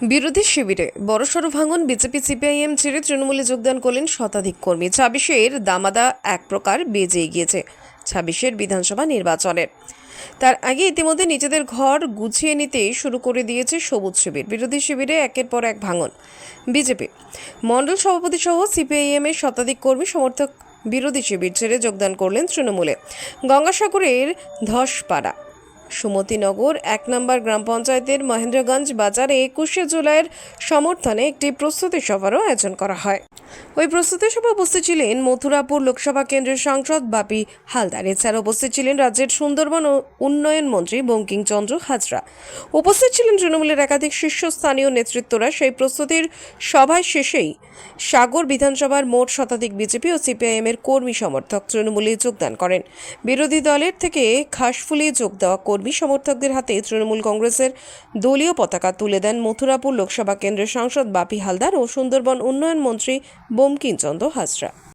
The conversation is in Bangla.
বিরোধী শিবিরে বড়সড় ভাঙন বিজেপি, সিপিআইএম ছেড়ে তৃণমূলে যোগদান করলেন শতাধিক কর্মী। ছাব্বিশের দামাদা এক প্রকার বেজে গিয়েছে ছাব্বিশের বিধানসভা নির্বাচনের তার আগে ইতিমধ্যে নিজেদের ঘর গুছিয়ে নিতে শুরু করে দিয়েছে সবুজ শিবির। বিরোধী শিবিরে একের পর এক ভাঙন বিজেপি। মণ্ডল সভাপতি সহ সিপিআইএম এর শতাধিক কর্মী সমর্থক বিরোধী শিবির ছেড়ে যোগদান করলেন তৃণমূলে। গঙ্গাসাগরের ধসপাড়া সুমতিনগর, এক নম্বর গ্রাম পঞ্চায়েতের মহেন্দ্রগঞ্জ বাজারে একুশে জুলাইয়ের সমর্থনে একটি প্রস্তুতি সভারও আয়োজন করা হয়। ওই প্রস্তুতি সভা উপস্থিত ছিলেন মথুরাপুর লোকসভা কেন্দ্রের সাংসদ বাপি হালদার। এছাড়া উপস্থিত ছিলেন রাজ্যের সুন্দরবন ও উন্নয়ন মন্ত্রী বঙ্কিমচন্দ্র হাজরা। উপস্থিত ছিলেন তৃণমূলের একাধিক শীর্ষস্থানীয় নেতৃত্বরা। সেই প্রস্তুতির সভায় শেষেই সাগর বিধানসভার মোট শতাধিক বিজেপি ও সিপিআইএম এর কর্মী সমর্থক তৃণমূলে যোগদান করেন। বিরোধী দলের থেকে ঘাসফুলি যোগ দেওয়া কর্মী সমর্থকদের হাতে তৃণমূল কংগ্রেসের দলীয় পতাকা তুলে দেন মথুরাপুর লোকসভা কেন্দ্রের সাংসদ বাপি হালদার ও সুন্দরবন উন্নয়ন মন্ত্রী বঙ্কিমচন্দ্র হাজরা।